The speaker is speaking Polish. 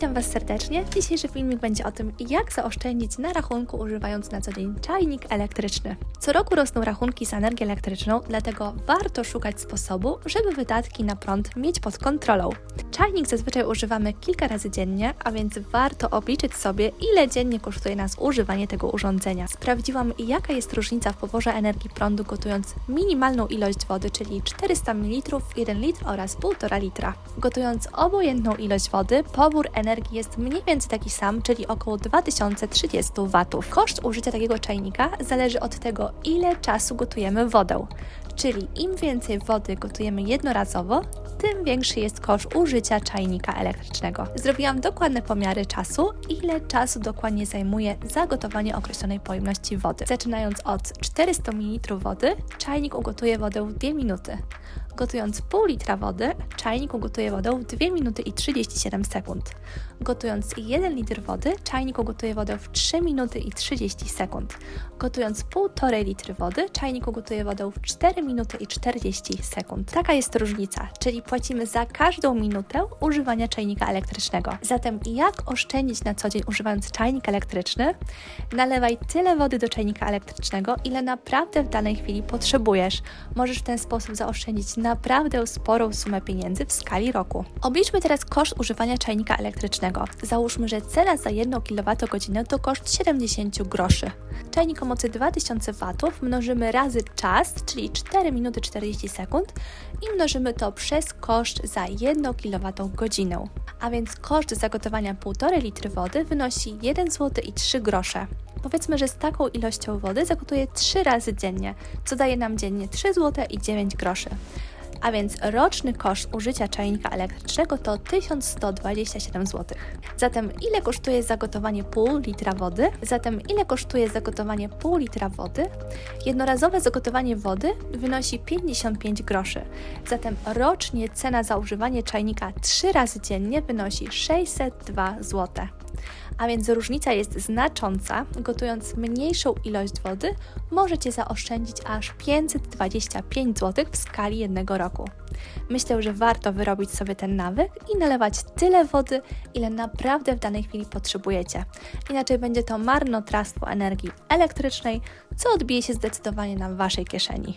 witam Was serdecznie. Dzisiejszy filmik będzie o tym, jak zaoszczędzić na rachunku używając na co dzień czajnik elektryczny. Co roku rosną rachunki za energię elektryczną, dlatego warto szukać sposobu, żeby wydatki na prąd mieć pod kontrolą. Czajnik zazwyczaj używamy kilka razy dziennie, a więc warto obliczyć sobie, ile dziennie kosztuje nas używanie tego urządzenia. Sprawdziłam, jaka jest różnica w poborze energii prądu gotując minimalną ilość wody, czyli 400 ml, 1 litr oraz 1,5 litra. Gotując obojętną ilość wody, pobór energii jest mniej więcej taki sam, czyli około 2030 W. Koszt użycia takiego czajnika zależy od tego, ile czasu gotujemy wodę. Czyli im więcej wody gotujemy jednorazowo, tym większy jest koszt użycia czajnika elektrycznego. Zrobiłam dokładne pomiary czasu, ile czasu dokładnie zajmuje zagotowanie określonej pojemności wody. Zaczynając od 400 ml wody, czajnik ugotuje wodę w 2 minuty. Gotując pół litra wody, czajnik ugotuje wodę w 2 minuty i 37 sekund. Gotując 1 litr wody, czajnik ugotuje wodę w 3 minuty i 30 sekund. Gotując 1,5 litry wody, czajnik ugotuje wodę w 4 minuty i 40 sekund. Taka jest różnica, czyli płacimy za każdą minutę używania czajnika elektrycznego. Zatem jak oszczędzić na co dzień używając czajnik elektryczny? Nalewaj tyle wody do czajnika elektrycznego, ile naprawdę w danej chwili potrzebujesz. Możesz w ten sposób zaoszczędzić naprawdę sporą sumę pieniędzy w skali roku. Obliczmy teraz koszt używania czajnika elektrycznego. Załóżmy, że cena za 1 kWh to koszt 70 groszy. Czajnik o mocy 2000 W mnożymy razy czas, czyli 4 minuty 40 sekund i mnożymy to przez koszt za 1 kWh. A więc koszt zagotowania 1,5 litry wody wynosi 1 zł i 3 grosze. Powiedzmy, że z taką ilością wody zagotuję 3 razy dziennie, co daje nam dziennie 3 zł i 9 groszy. A więc roczny koszt użycia czajnika elektrycznego to 1127 zł. Zatem ile kosztuje zagotowanie pół litra wody? Zatem ile kosztuje zagotowanie pół litra wody? Jednorazowe zagotowanie wody wynosi 55 groszy. Zatem rocznie cena za używanie czajnika 3 razy dziennie wynosi 602 zł. A więc różnica jest znacząca. Gotując mniejszą ilość wody, możecie zaoszczędzić aż 525 zł w skali jednego roku. Myślę, że warto wyrobić sobie ten nawyk i nalewać tyle wody, ile naprawdę w danej chwili potrzebujecie. Inaczej będzie to marnotrawstwo energii elektrycznej, co odbije się zdecydowanie na Waszej kieszeni.